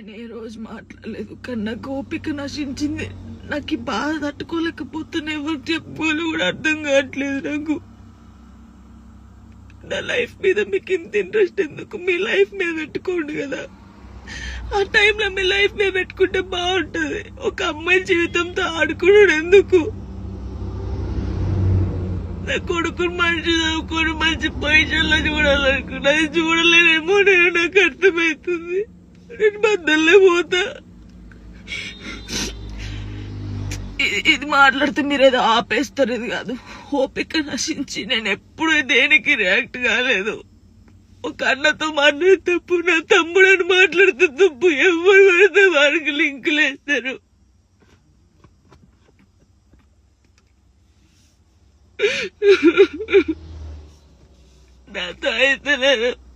ఆయన ఏ రోజు మాట్లాడలేదు. కానీ నాకు ఓపిక నశించింది. నాకు ఈ బాధ తట్టుకోలేకపోతున్నా ఎవరు చెప్పుకోవాలి కూడా అర్థం కావట్లేదు నాకు. నా లైఫ్ మీద మీకు ఇంత ఇంట్రెస్ట్ ఎందుకు? మీ లైఫ్ మీద పెట్టుకోండి కదా. ఆ టైంలో మీ లైఫ్ మీద పెట్టుకుంటే బాగుంటుంది. ఒక అమ్మాయి జీవితంతో ఆడుకున్నాడు ఎందుకు? నా కొడుకుని మంచి చదువుకొని మంచి పొజిషన్లో చూడాలనుకున్నా. అది చూడలేనేమో నేను నాకు అర్థమవుతుంది. నేను బద్దల్లే పోతా. ఇది- ఇది మాట్లాడితే మీరు ఏదో ఆపేస్తారు కాదు. ఓపిక నశించి నేను ఎప్పుడు దేనికి రియాక్ట్ కాలేదు. ఒక అన్నతో మాట్లాడే తప్పు నా తమ్ముడని మాట్లాడితే తప్పు ఎవరు పడితే వారికి లింకులు వేస్తారు నాతో అయితే నేను